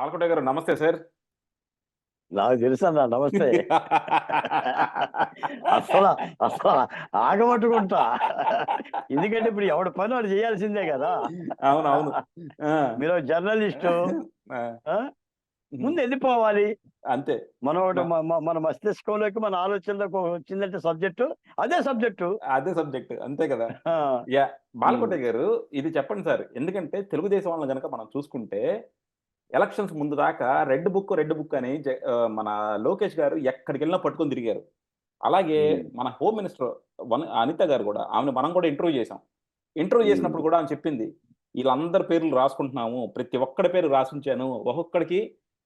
బాలకోట గారు నమస్తే సార్. నాకు తెలుసు అన్న నమస్తే. అసలు అసలు ఆగబట్టుకుంటా ఎందుకంటే ఇప్పుడు ఎవడి పని వాడు చేయాల్సిందే కదా. అవును అవును ఆ, మీరు జర్నలిస్టు? ముందు వెళ్ళిపోవాలి. అంతే. మనం ఒకటి మన మస్తిష్కంలోకి మన ఆలోచనలోకి వచ్చిందంటే సబ్జెక్టు అదే సబ్జెక్టు. అదే సబ్జెక్ట్ అంతే కదా. యా బాలకోట గారు ఇది చెప్పండి సార్. ఎందుకంటే తెలుగుదేశం వాళ్ళని కనుక మనం చూసుకుంటే ఎలక్షన్స్ ముందు దాకా రెడ్ బుక్ రెడ్ బుక్ అని మన లోకేష్ గారు ఎక్కడికి వెళ్ళినా పట్టుకొని తిరిగారు అలాగే. మన హోమ్ మినిస్టర్ వన అనిత గారు కూడా ఆమెను మనం కూడా ఇంటర్వ్యూ చేసాం ఇంటర్వ్యూ. చేసినప్పుడు కూడా ఆమె చెప్పింది వీళ్ళందరి పేర్లు రాసుకుంటున్నాము ప్రతి ఒక్కడి పేరు రాసించాను ఒక్కొక్కడికి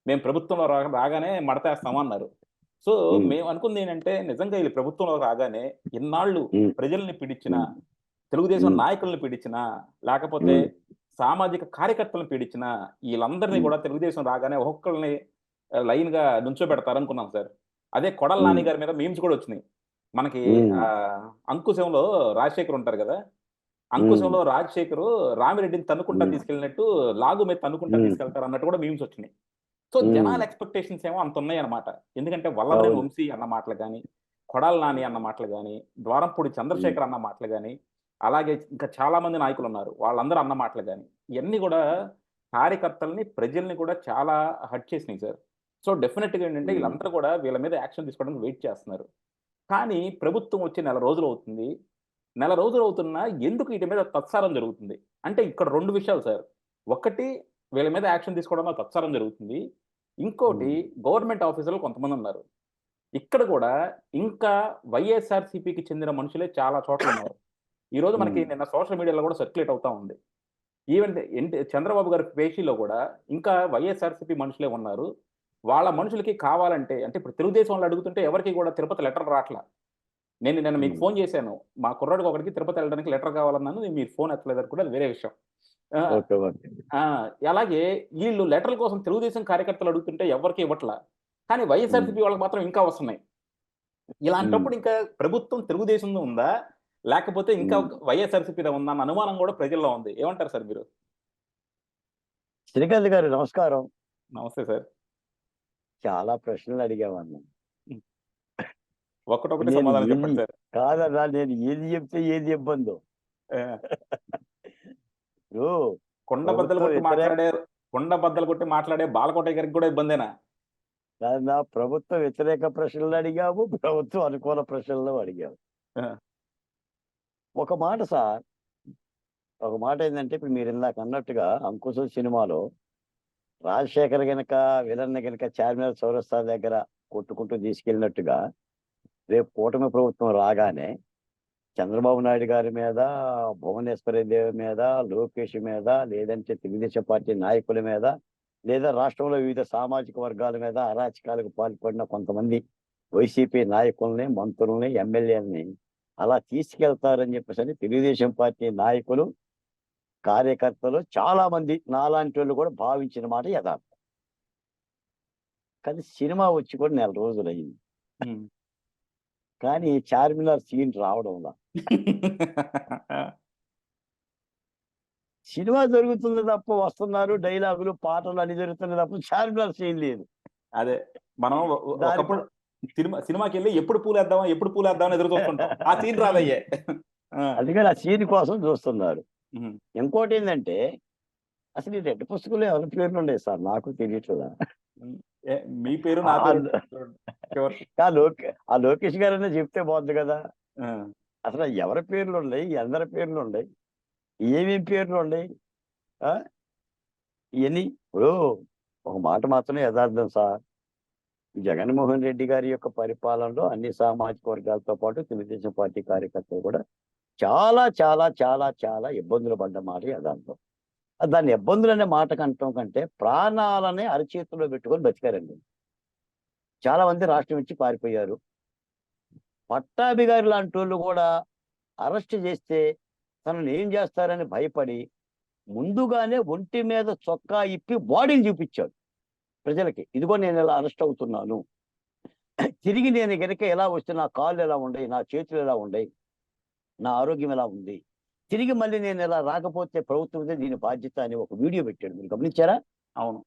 మేము ప్రభుత్వంలో రా రాగానే మడతేస్తాము అన్నారు సో. మేము అనుకుంది ఏంటంటే నిజంగా వీళ్ళు ప్రభుత్వంలో రాగానే ఇన్నాళ్ళు. ప్రజల్ని పిడిచిన తెలుగుదేశం. నాయకుల్ని పిడిచిన లేకపోతే. సామాజిక కార్యకర్తలను పీడించిన వీళ్ళందరినీ. కూడా తెలుగుదేశం రాగానే ఒక్కొక్కరిని లైన్గా నుంచోబెడతారు అనుకున్నాం సార్ అదే కొడల. నాని గారి మీద మీమ్స్ కూడా వచ్చినాయి మనకి అంకుశంలో రాజశేఖర్ ఉంటారు కదా అంకుశంలో రాజశేఖర్ రామిరెడ్డిని తన్నుకుంటా. తీసుకెళ్ళినట్టు లాగు మీద తన్నుకుంటా. తీసుకెళ్తారు అన్నట్టు కూడా మీమ్స్ వచ్చినాయి సో. జనాల ఎక్స్పెక్టేషన్స్ ఏమో అంత ఉన్నాయి అనమాట ఎందుకంటే అవును. వంశీ అన్న మాటలు కానీ కొడాల నాని అన్న మాటలు కానీ ద్వారంపూడి చంద్రశేఖర్ అన్న మాటలు కానీ అలాగే ఇంకా చాలా మంది నాయకులు ఉన్నారు. వాళ్ళందరూ అన్న మాటలు కానీ ఇవన్నీ కూడా కార్యకర్తల్ని ప్రజల్ని కూడా చాలా హట్ చేసినాయి సార్. సో డెఫినెట్గా ఏంటంటే. వీళ్ళందరూ కూడా వీళ్ళ మీద యాక్షన్ తీసుకోవడానికి వెయిట్ చేస్తున్నారు. కానీ ప్రభుత్వం వచ్చి నెల రోజులు అవుతుంది. నెల రోజులు అవుతున్నా ఎందుకు వీటి మీద తత్సారం జరుగుతుంది? అంటే ఇక్కడ రెండు విషయాలు సార్. ఒకటి వీళ్ళ మీద యాక్షన్ తీసుకోవడంలో తత్సారం జరుగుతుంది. ఇంకోటి గవర్నమెంట్ ఆఫీసర్లు కొంతమంది ఉన్నారు. ఇక్కడ కూడా ఇంకా వైఎస్ఆర్సీపీకి చెందిన మనుషులే చాలా చోట్ల ఉన్నారు. ఈ రోజు మనకి. నిన్న సోషల్ మీడియాలో కూడా సర్క్యులేట్ అవుతా ఉంది. ఈవెన్ చంద్రబాబు గారి పేషీలో కూడా ఇంకా వైఎస్ఆర్సీపీ మనుషులే ఉన్నారు. వాళ్ళ మనుషులకి కావాలంటే అంటే ఇప్పుడు తెలుగుదేశం వాళ్ళు అడుగుతుంటే ఎవరికి కూడా తిరుపతి లెటర్ రావట్లా నేను నిన్న మీకు. ఫోన్ చేశాను. మా కుర్రాడికి ఒకరికి తిరుపతి వెళ్ళడానికి లెటర్ కావాలన్నాను. మీరు ఫోన్ ఎత్తలేదు కూడా అది వేరే విషయం. అలాగే వీళ్ళు లెటర్ల కోసం తెలుగుదేశం కార్యకర్తలు అడుగుతుంటే ఎవరికి ఇవ్వట్లా? కానీ వైఎస్ఆర్సీపీ వాళ్ళకి మాత్రం ఇంకా వస్తున్నాయి ఇలాంటప్పుడు ఇంకా ప్రభుత్వం తెలుగుదేశం ఉందా? లేకపోతే ఇంకా. వైఎస్ఆర్సీపీ ఉందా అన్న అనుమానం కూడా ప్రజల్లో ఉంది. ఏమంటారు సార్ మీరు? శ్రీకాంత్ గారు నమస్కారం. నమస్తే సార్. చాలా ప్రశ్నలు అడిగామన్నా. ఒక్కటొకటి నేను సమాధానం చెప్పండి సార్. కాదన్నా నేను ఏది చెప్తే ఏది ఇబ్బందో. కొండ బద్దలు కొట్టి మాట్లాడే కొండ బద్దలు కొట్టి మాట్లాడే బాలకోట గారికి కూడా ఇబ్బందేనా? నా ప్రభుత్వ వ్యతిరేక ప్రశ్నలు అడిగాము ప్రభుత్వం అనుకూల ప్రశ్నలు అడిగాము. ఒక మాట సార్ ఒక మాట ఏంటంటే ఇప్పుడు మీరు ఇందాక అన్నట్టుగా అంకుశం సినిమాలో రాజశేఖర్ గనక విలన్ గనక చార్మినార్ చౌరస్తా దగ్గర కొట్టుకుంటూ తీసుకెళ్ళినట్టుగా రేపు కూటమి ప్రభుత్వం రాగానే చంద్రబాబు నాయుడు గారి మీద భువనేశ్వరి దేవి మీద లోకేష్ మీద లేదంటే తెలుగుదేశం పార్టీ నాయకుల మీద లేదా రాష్ట్రంలో వివిధ సామాజిక వర్గాల మీద అరాచకాలకు పాల్పడిన కొంతమంది వైసీపీ నాయకుల్ని మంత్రుల్ని ఎమ్మెల్యేలని అలా తీసుకెళ్తారని చెప్పేసి అని తెలుగుదేశం పార్టీ నాయకులు కార్యకర్తలు చాలా మంది నాలాంటి వాళ్ళు కూడా భావించిన మాట యథార్థం. కానీ సినిమా వచ్చి కూడా నెల రోజులు అయింది. కానీ చార్మినార్ సీన్ రావడంలా సినిమా జరుగుతుంది తప్ప వస్తున్నారు డైలాగులు పాటలు అన్ని జరుగుతున్నాయి తప్ప చార్మినార్ సీన్ లేదు. అదే మనం సినిమా సినిమాకి వెళ్ళి ఎప్పుడు పూలేద్దామా ఎప్పుడు పూలేద్దామని ఎదురు చూస్తుంటాం. ఆ సీన్ రాదయ్యే. అందుకని ఆ సీన్ కోసం చూస్తున్నారు. ఇంకోటి ఏంటంటే అసలు ఈ రెడ్ పుస్తకంలో ఎవరి పేర్లు ఉండే సార్? నాకు తెలియట్లేదా? మీ పేరు. ఆ లోకే ఆ లోకేష్ గారనే చెప్తే బాగుంది కదా. అసలు ఎవరి పేర్లు ఉన్నాయి అందరి పేర్లు ఉన్నాయి ఏమేం పేర్లు ఉన్నాయి ఆ? ఇవన్నీ ఇప్పుడు ఒక మాట మాత్రమే యథార్థం సార్. జగన్మోహన్ రెడ్డి గారి యొక్క పరిపాలనలో అన్ని సామాజిక వర్గాలతో పాటు తెలుగుదేశం పార్టీ కార్యకర్తలు కూడా చాలా చాలా చాలా చాలా ఇబ్బందులు పడ్డ మాట యథార్థం దాన్ని ఇబ్బందులు అనే మాట కంటం కంటే ప్రాణాలనే అరచేతిలో పెట్టుకొని బతికారండి. చాలా మంది రాష్ట్రం నుంచి పారిపోయారు. పట్టాభి గారి లాంటి వాళ్ళు కూడా అరెస్ట్ చేస్తే తనను ఏం చేస్తారని భయపడి ముందుగానే ఒంటి మీద చొక్కా ఇప్పి బాడీని చూపించాడు. ప్రజలకి ఇదిగో నేను ఇలా అరెస్ట్ అవుతున్నాను? తిరిగి నేను గనక ఎలా వస్తే నా కాళ్ళు ఎలా ఉండయి నా చేతులు ఎలా ఉండయి నా ఆరోగ్యం ఎలా ఉంది? తిరిగి మళ్ళీ నేను ఇలా రాకపోతే ప్రభుత్వమే దీని బాధ్యత అని ఒక వీడియో పెట్టాడు. మీరు గమనించారా? అవును.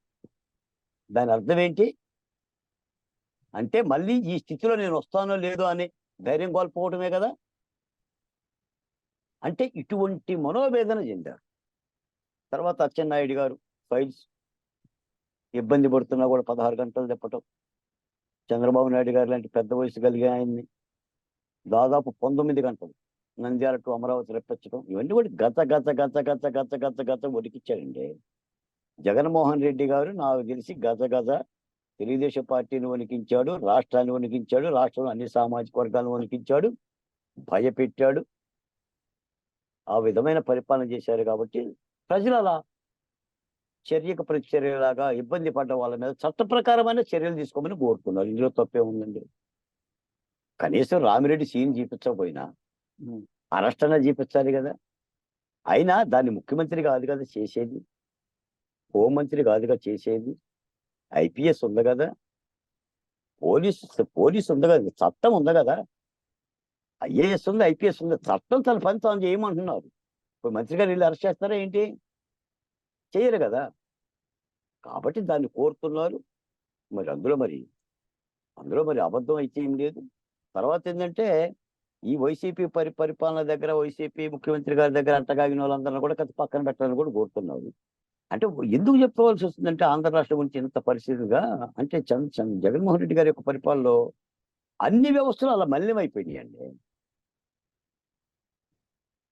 దాని అర్థం ఏంటి? అంటే మళ్ళీ ఈ స్థితిలో నేను వస్తానో లేదో అని ధైర్యం కోల్పోవటమే కదా? అంటే ఇటువంటి మనోవేదన చెందారు. తర్వాత అచ్చెన్నాయుడు గారు ఫైల్స్ ఇబ్బంది పడుతున్నా కూడా పదహారు గంటలు తిప్పటం చంద్రబాబు నాయుడు గారు లాంటి పెద్ద వయసు కలిగే ఆయన్ని దాదాపు పంతొమ్మిది గంటలు నంద్యాల టు అమరావతి రెప్పించడం ఇవన్నీ కూడా గత గత గత గత గత గత గత ఉడికిచ్చారండి జగన్మోహన్ రెడ్డి గారు నాకు తెలిసి గత గత తెలుగుదేశం పార్టీని వణికించాడు రాష్ట్రాన్ని వణికించాడు రాష్ట్రంలో అన్ని సామాజిక వర్గాలను వణికించాడు భయపెట్టాడు. ఆ విధమైన పరిపాలన చేశారు కాబట్టి ప్రజలు అలా చర్యకు ప్రతిచర్యలాగా ఇబ్బంది పడ్డ వాళ్ళ మీద చట్ట ప్రకారమైన చర్యలు తీసుకోమని కోరుతున్నారు. ఇందులో తప్పే ఉందండి. కనీసం రామిరెడ్డి సీన్ చూపించకపోయినా. అరెస్ట్ అన్న చూపించాలి కదా. అయినా దాన్ని ముఖ్యమంత్రి కాదు కదా చేసేది. హోంమంత్రి కాదుగా చేసేది. ఐపీఎస్ ఉంది కదా. పోలీస్ పోలీస్ ఉంది కదా. చట్టం ఉంది కదా. ఐఏఎస్ ఉంది ఐపీఎస్ ఉంది. చట్టం తన పని తాను చేయమంటున్నారు. ఇప్పుడు మంత్రి గారు వీళ్ళు అరెస్ట్ చేస్తారా ఏంటి? చేయరు కదా. కాబట్టి దాన్ని కోరుతున్నారు. మరి అందులో మరి అందులో మరి అబద్ధం అయితే ఏం లేదు. తర్వాత ఏంటంటే ఈ వైసీపీ పరి పరిపాలన దగ్గర వైసీపీ ముఖ్యమంత్రి గారి దగ్గర అంటగాగిన వాళ్ళందరినీ కూడా కథ పక్కన పెట్టాలని కూడా కోరుతున్నారు అంటే ఎందుకు చెప్పుకోవాల్సి వస్తుందంటే ఆంధ్ర రాష్ట్రం గురించి ఇంత పరిస్థితిగా అంటే చంద్ర చంద్ర జగన్మోహన్ రెడ్డి గారి యొక్క పరిపాలనలో అన్ని వ్యవస్థలు అలా మలినమైపోయినాయండి.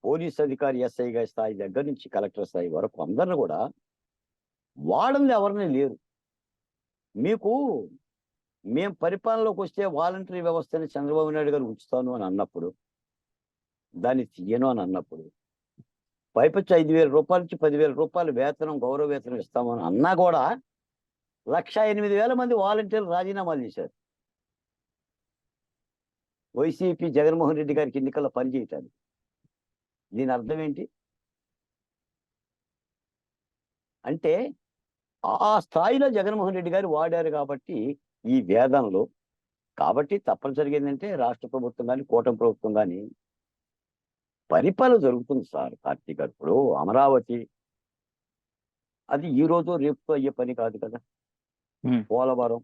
పోలీస్ అధికారి ఎస్ఐ గారి స్థాయి దగ్గర నుంచి కలెక్టర్ స్థాయి వరకు అందరిని కూడా వాళ్ళని ఎవరిని లేరు. మీకు మేము పరిపాలనలోకి వస్తే వాలంటరీ వ్యవస్థని చంద్రబాబు నాయుడు గారు ఉంచుతాను అని అన్నప్పుడు దాన్ని తీయను అని అన్నప్పుడు పైపచ్చి ఐదు వేల రూపాయల నుంచి పదివేల రూపాయలు వేతనం గౌరవ వేతనం ఇస్తామని అన్నా కూడా లక్ష ఎనిమిది వేల మంది వాలంటీర్లు రాజీనామాలు చేశారు. వైసీపీ జగన్మోహన్ రెడ్డి గారికి ఎన్నికల్లో పనిచేయటానికి దీని అర్థం ఏంటి? అంటే ఆ స్థాయిలో జగన్మోహన్ రెడ్డి గారు వాడారు కాబట్టి ఈ వేదంలో. కాబట్టి తప్పనిసరిగా ఏంటంటే రాష్ట్ర ప్రభుత్వం కానీ కూటమి ప్రభుత్వం కానీ పరిపాలన జరుగుతుంది సార్. కార్తీక్ ఇప్పుడు అమరావతి. అది ఈ రోజు రేపుతో అయ్యే పని కాదు కదా. పోలవరం.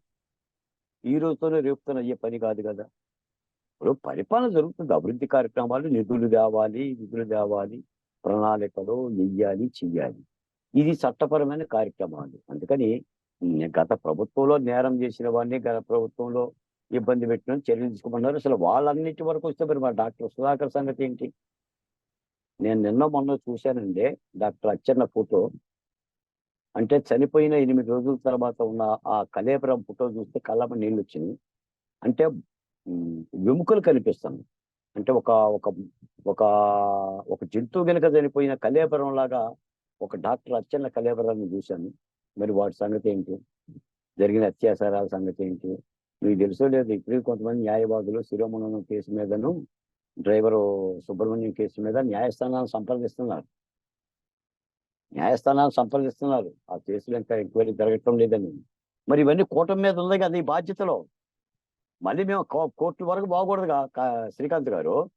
ఈ రోజుతోనే రేపుతో అయ్యే పని కాదు కదా. ఇప్పుడు పరిపాలన జరుగుతుంది. అభివృద్ధి కార్యక్రమాలు నిధులు తేవాలి నిధులు తేవాలి. ప్రణాళికలు వెయ్యాలి చెయ్యాలి. ఇది చట్టపరమైన కార్యక్రమాలు అందుకని గత ప్రభుత్వంలో నేరం చేసిన వాడిని గత ప్రభుత్వంలో ఇబ్బంది పెట్టిన చర్యలు తీసుకోమన్నారు అసలు వాళ్ళన్నిటి వరకు వస్తే మరి మా డాక్టర్ సుధాకర్ సంగతి ఏంటి? నేను నిన్న మొన్న చూశానండి డాక్టర్ అచ్చన్న ఫోటో. అంటే చనిపోయిన ఎనిమిది రోజుల తర్వాత ఉన్న ఆ కలేపురం ఫోటో చూస్తే కళ్ళమ నీళ్ళు వచ్చినాయి. అంటే వెముకలు కనిపిస్తుంది అంటే ఒక ఒక ఒక జంతువు కనుక చనిపోయిన కలేపురం లాగా ఒక డాక్టర్ అచ్చన్న కలేబరాన్ని చూశాను. మరి వాటి సంగతి ఏంటి? జరిగిన అత్యాచారాల సంగతి ఏంటి? మీకు తెలుసో లేదు ఇప్పుడు కొంతమంది న్యాయవాదులు శిరోమణం కేసు మీదను డ్రైవరు సుబ్రహ్మణ్యం కేసు మీద న్యాయస్థానాన్ని సంప్రదిస్తున్నారు. న్యాయస్థానాన్ని సంప్రదిస్తున్నారు. ఆ కేసులు ఇంకా ఎంక్వైరీ జరగటం లేదని. మరి ఇవన్నీ కూటమి మీద ఉంది కదా ఈ బాధ్యతలో. మళ్ళీ మేము కో- కోర్టు వరకు బాగూడదు కా- శ్రీకాంత్ గారు.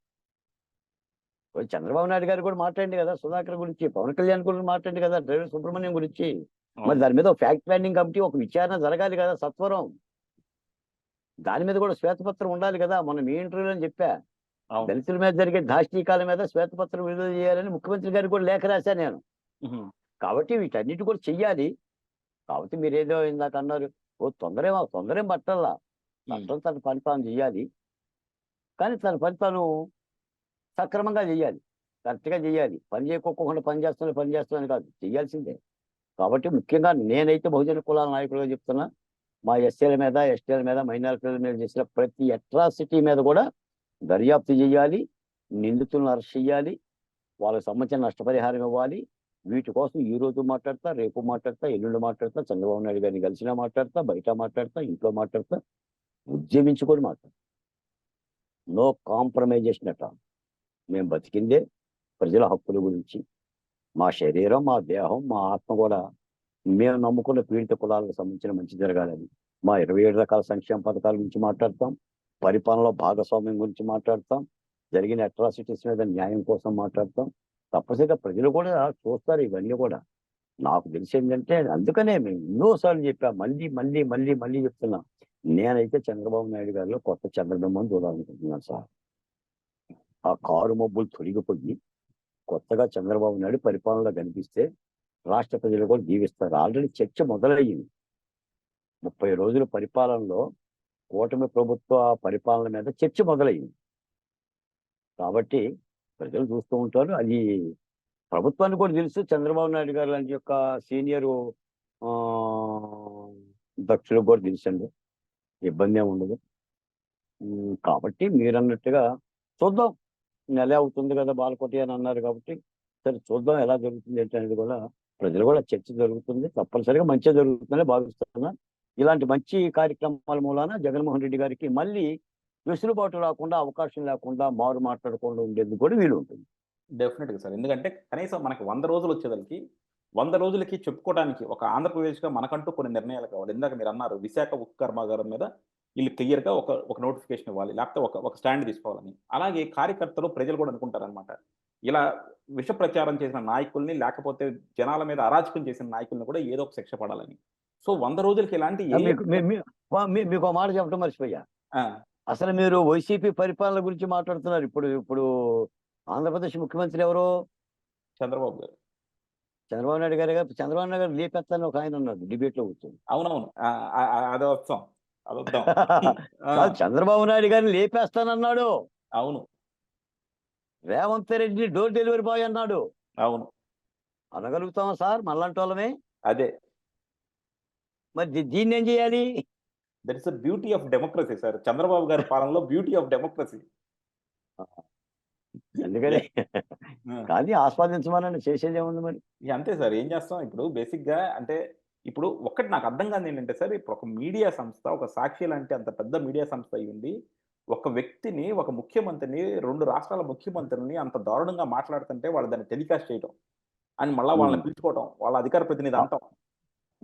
చంద్రబాబు నాయుడు గారు కూడా మాట్లాడింది కదా సుధాకర్ గురించి పవన్ కళ్యాణ్ గురించి మాట్లాడింది కదా డ్రైవర్ సుబ్రహ్మణ్యం గురించి. మరి దాని మీద ఫ్యాక్ట్ ఫైండింగ్ కమిటీ ఒక విచారణ జరగాలి కదా సత్వరం. దాని మీద కూడా శ్వేతపత్రం ఉండాలి కదా మనం మీ ఇంటర్వ్యూలో చెప్పా. అవును. దళితుల మీద జరిగే దాష్టీకాల మీద శ్వేతపత్రం విడుదల చేయాలని ముఖ్యమంత్రి గారికి కూడా లేఖ రాశాను నేను. కాబట్టి వీటన్నిటి కూడా చెయ్యాలి. కాబట్టి మీరు ఏదో ఇందాక అన్నారు ఓ తొందర తొందర పట్టాలా చట్టం తన పని తాను చెయ్యాలి. కానీ తన పని తాను సక్రమంగా చేయాలి కరెక్ట్గా చేయాలి పని చేయకోకుండా పని చేస్తున్నా పని చేస్తున్నాను కాదు. చేయాల్సిందే కాబట్టి ముఖ్యంగా నేనైతే బహుజన కులాల నాయకులుగా చెప్తున్నా. మా ఎస్సీల మీద ఎస్టీల మీద మైనారిటీల మీద చేసిన ప్రతి అట్రాసిటీ మీద కూడా దర్యాప్తు చేయాలి నిందితులను అరెస్ట్ చేయాలి వాళ్ళకి సంబంధించిన నష్టపరిహారం ఇవ్వాలి. వీటి కోసం ఈ రోజు మాట్లాడతా రేపు మాట్లాడతా ఎల్లుండి మాట్లాడతా చంద్రబాబు నాయుడు గారిని కలిసినా మాట్లాడతా బయట మాట్లాడతా ఇంట్లో మాట్లాడతా ఉద్యమించి కూడా మాట్లాడతా. నో కాంప్రమైజేషన్ అట్లా మేము బతికిందే ప్రజల హక్కుల గురించి. మా శరీరం మా దేహం మా ఆత్మ కూడా మేము నమ్ముకున్న పీడిత కులాలకు సంబంధించిన మంచి జరగాలని మా ఇరవై ఏడు రకాల సంక్షేమ పథకాల గురించి మాట్లాడతాం. పరిపాలనలో భాగస్వామ్యం గురించి మాట్లాడతాం. జరిగిన అట్రాసిటీస్ మీద న్యాయం కోసం మాట్లాడతాం. తప్పనిసరిగా ప్రజలు కూడా చూస్తారు ఇవన్నీ కూడా. నాకు తెలిసి ఏంటంటే అందుకనే మేము ఎన్నోసార్లు చెప్పా మళ్ళీ మళ్ళీ మళ్ళీ మళ్ళీ చెప్తున్నా. నేనైతే చంద్రబాబు నాయుడు గారిలో కొత్త చంద్రబాబు చూడాలనుకుంటున్నాను సార్. ఆ కారు మబ్బులు తొలగిపోయి కొత్తగా చంద్రబాబు నాయుడు పరిపాలనలో కనిపిస్తే రాష్ట్ర ప్రజలు కూడా జీవిస్తారు ఆల్రెడీ చర్చ మొదలయ్యింది. ముప్పై రోజుల పరిపాలనలో కూటమి ప్రభుత్వ పరిపాలన మీద చర్చ మొదలయ్యింది. కాబట్టి ప్రజలు చూస్తూ ఉంటారు. అది ప్రభుత్వానికి కూడా తెలుసు. చంద్రబాబు నాయుడు గారు లాంటి యొక్క సీనియర్ దక్షులకు కూడా తెలుసండి. ఇబ్బంది ఏమి ఉండదు. కాబట్టి మీరు అన్నట్టుగా చూద్దాం. నెల అవుతుంది కదా బాలకోటి అని అన్నారు కాబట్టి సరే చూద్దాం ఎలా జరుగుతుంది ఏంటి అనేది కూడా ప్రజలు కూడా చర్చ జరుగుతుంది. తప్పనిసరిగా మంచిగా జరుగుతుందని భావిస్తున్నా. ఇలాంటి మంచి కార్యక్రమాల మూలాన జగన్మోహన్ రెడ్డి గారికి మళ్ళీ వెసులుబాటు రాకుండా అవకాశం లేకుండా మారు మాట్లాడకుండా ఉండేందుకు కూడా వీలు ఉంటుంది. డెఫినెట్గా సార్. ఎందుకంటే కనీసం మనకి వంద రోజులు వచ్చేదానికి వంద రోజులకి చెప్పుకోవడానికి ఒక ఆంధ్రప్రదేశ్గా మనకంటూ కొన్ని నిర్ణయాలు కావాలి. ఇందాక మీరు అన్నారు విశాఖ ఉక్కు కర్మాగారం మీద వీళ్ళు క్లియర్గా ఒక ఒక నోటిఫికేషన్ ఇవ్వాలి. లేకపోతే ఒక ఒక స్టాండ్ తీసుకోవాలని అలాగే కార్యకర్తలు ప్రజలు కూడా అనుకుంటారనమాట ఇలా విష ప్రచారం చేసిన నాయకుల్ని లేకపోతే జనాల మీద అరాచకం చేసిన నాయకుల్ని కూడా ఏదో ఒక శిక్ష పడాలని. సో వంద రోజులకి ఇలాంటి మీకు మాట చెప్పడం మర్చిపోయా. అసలు మీరు వైసీపీ పరిపాలన గురించి మాట్లాడుతున్నారు. ఇప్పుడు ఇప్పుడు ఆంధ్రప్రదేశ్ ముఖ్యమంత్రి ఎవరు? చంద్రబాబు గారు. చంద్రబాబు నాయుడు గారు చంద్రబాబు నాయుడు గారు లేపెత్తాను ఒక ఆయన ఉన్నాడు డిబేట్లో కూర్చొని. అవునవును. అదే వస్తాం చంద్రబాబు నాయుడు గారిని లేపేస్తానన్నాడు. అవును. Revanth Reddy door delivery boy అన్నాడు. అవును. అనగలుగుతామా సార్? మళ్ళంటి వాళ్ళమే? అదే. మరి దీన్ని ఏం చేయాలి? That is beauty of democracy sir. Chandrababu గారి పాలనలో బ్యూటీ ఆఫ్ డెమోక్రసీ. అందుకని కానీ ఆస్వాదించమని చేసేది ఏముంది మరి? అంతే సార్. ఏం చేస్తాం? ఇప్పుడు బేసిక్గా అంటే ఇప్పుడు ఒక్కటి నాకు అర్థం కాదు ఏంటంటే సార్ ఇప్పుడు ఒక మీడియా సంస్థ ఒక సాక్షి లాంటి అంత పెద్ద మీడియా సంస్థ అయి ఉండి ఒక వ్యక్తిని ఒక ముఖ్యమంత్రిని రెండు రాష్ట్రాల ముఖ్యమంత్రిని అంత దారుణంగా మాట్లాడుతుంటే వాళ్ళు దాన్ని టెలికాస్ట్ చేయడం అని మళ్ళీ వాళ్ళని. పిలుచుకోవడం వాళ్ళ అధికార ప్రతినిధి అంటాం.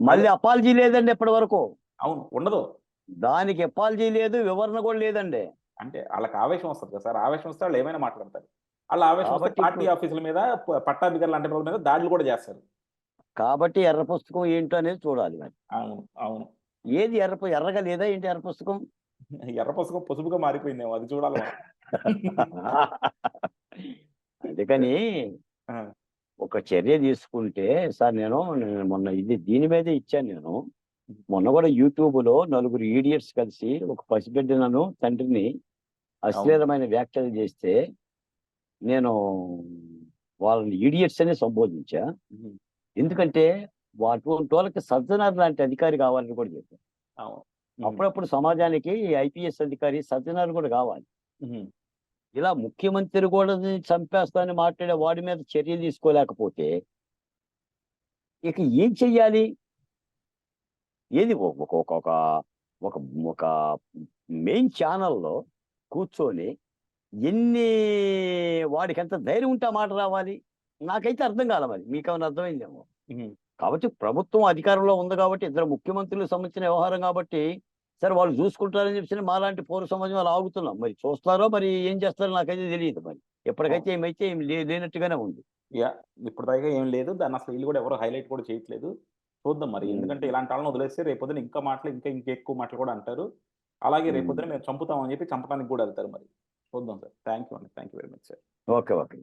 మళ్ళీ అపాలజీ లేదండి ఇప్పటి వరకు అవును ఉండదు. దానికి అపాలజీ లేదు వివరణ కూడా లేదండి. అంటే వాళ్ళకి ఆవేశం వస్తుంది కదా సార్ ఆవేశం వస్తే వాళ్ళు ఏమైనా మాట్లాడతారు. వాళ్ళ ఆవేశం వస్తే పార్టీ ఆఫీసుల మీద ప- పట్టాభిగర్ లాంటి వాళ్ళ మీద దాడులు కూడా చేస్తారు. కాబట్టి ఎర్ర పుస్తకం ఏంటో అనేది చూడాలి మరి. అవును అవును. ఏది ఎర్ర పు- ఎర్రగా లేదా ఏంటి ఎర్ర పుస్తకం? ఎర్ర పుస్తకం పసుపుగా మారిపోయిందేమో అది చూడాలి మనం. అందుకని ఆ. ఒక చర్య తీసుకుంటే సార్ నేను నేను మొన్న ఇది దీని మీదే ఇచ్చాను నేను. మొన్న కూడా యూట్యూబ్లో నలుగురు ఈడియట్స్ కలిసి ఒక పసిబిడ్డలను తండ్రిని అశ్లీలమైన వ్యాఖ్యలు చేస్తే నేను వాళ్ళని ఈడియట్స్ అనే సంబోధించా. ఉమ్, ఎందుకంటే అటువంటి వాళ్ళకి సజ్జనార్ లాంటి అధికారి కావాలని కూడా చెప్పాను అవును. అప్పుడప్పుడు సమాజానికి ఐపీఎస్ అధికారి సజ్జనార్ కూడా కావాలి. ఇలా ముఖ్యమంత్రి కూడా చంపేస్తానని మాట్లాడే వాడి మీద చర్యలు తీసుకోలేకపోతే ఇక ఏం చెయ్యాలి? ఏది ఒక ఒక ఒక మెయిన్ ఛానల్లో కూర్చొని ఎన్ని వాడికి ఎంత ధైర్యం ఉంటే మాట రావాలి? నాకైతే అర్థం కాల మరి. మీకేమైనా అర్థమైందేమో? కాబట్టి ప్రభుత్వం అధికారంలో ఉంది కాబట్టి ఇద్దరు ముఖ్యమంత్రులకు సంబంధించిన వ్యవహారం కాబట్టి సరే వాళ్ళు చూసుకుంటారని చెప్పి మాలాంటి పౌర సమాజం అలా ఆగుతున్నాం. మరి చూస్తారో మరి ఏం చేస్తారో నాకైతే తెలియదు మరి. ఎప్పటికైతే ఏమైతే ఏం లేనట్టుగానే ఉంది. యా ఇప్పుడు దాకా ఏం లేదు. దాన్ని అసలు వీళ్ళు కూడా ఎవరు హైలైట్ కూడా చేయట్లేదు. చూద్దాం మరి. ఎందుకంటే ఇలాంటి వాళ్ళని వదిలేస్తే రేపొద్దున ఇంకా మాటలు ఇంకా ఇంకా ఎక్కువ మాటలు కూడా అంటారు. అలాగే. రేపొద్దున మేము చంపుతామని చెప్పి చంపడానికి కూడా వెళ్తారు మరి. చూద్దాం సార్. థ్యాంక్ యూ అండి. Thank you very much sir. Okay okay.